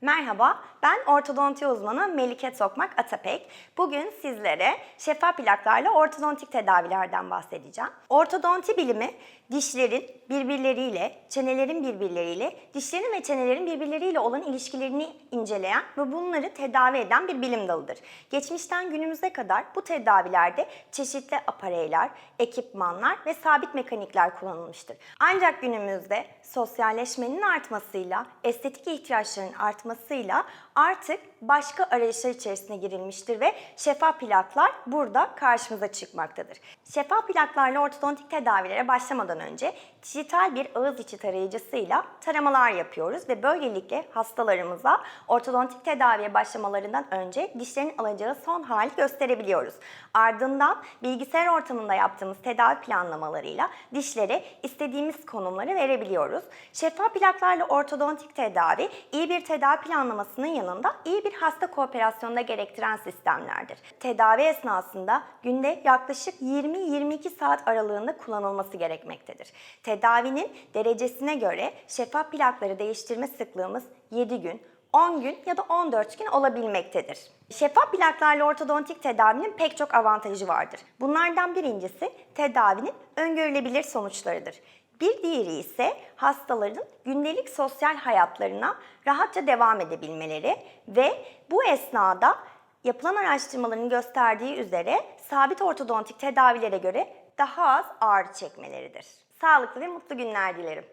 Merhaba, ben ortodonti uzmanı Melike Sokmak Atapek. Bugün sizlere şeffaf plaklarla ortodontik tedavilerden bahsedeceğim. Ortodonti bilimi dişlerin birbirleriyle, çenelerin birbirleriyle, dişlerin ve çenelerin birbirleriyle olan ilişkilerini inceleyen ve bunları tedavi eden bir bilim dalıdır. Geçmişten günümüze kadar bu tedavilerde çeşitli apareyler, ekipmanlar ve sabit mekanikler kullanılmıştır. Ancak günümüzde sosyalleşmenin artmasıyla, estetik ihtiyaçların artmasıyla artık başka arayışlar içerisine girilmiştir ve şeffaf plaklar burada karşımıza çıkmaktadır. Şeffaf plaklarla ortodontik tedavilere başlamadan önce dijital bir ağız içi tarayıcısıyla taramalar yapıyoruz ve böylelikle hastalarımıza ortodontik tedaviye başlamalarından önce dişlerin alacağı son hali gösterebiliyoruz. Ardından bilgisayar ortamında yaptığımız tedavi planlamalarıyla dişlere istediğimiz konumları verebiliyoruz. Şeffaf plaklarla ortodontik tedavi iyi bir tedavi planlamasının yanında iyi bir hasta kooperasyonunda gerektiren sistemlerdir. Tedavi esnasında günde yaklaşık 20-22 saat aralığında kullanılması gerekmektedir. Tedavinin derecesine göre şeffaf plakları değiştirme sıklığımız 7 gün, 10 gün ya da 14 gün olabilmektedir. Şeffaf plaklarla ortodontik tedavinin pek çok avantajı vardır. Bunlardan birincisi tedavinin öngörülebilir sonuçlarıdır. Bir diğeri ise hastaların gündelik sosyal hayatlarına rahatça devam edebilmeleri ve bu esnada yapılan araştırmaların gösterdiği üzere sabit ortodontik tedavilere göre daha az ağrı çekmeleridir. Sağlıklı ve mutlu günler dilerim.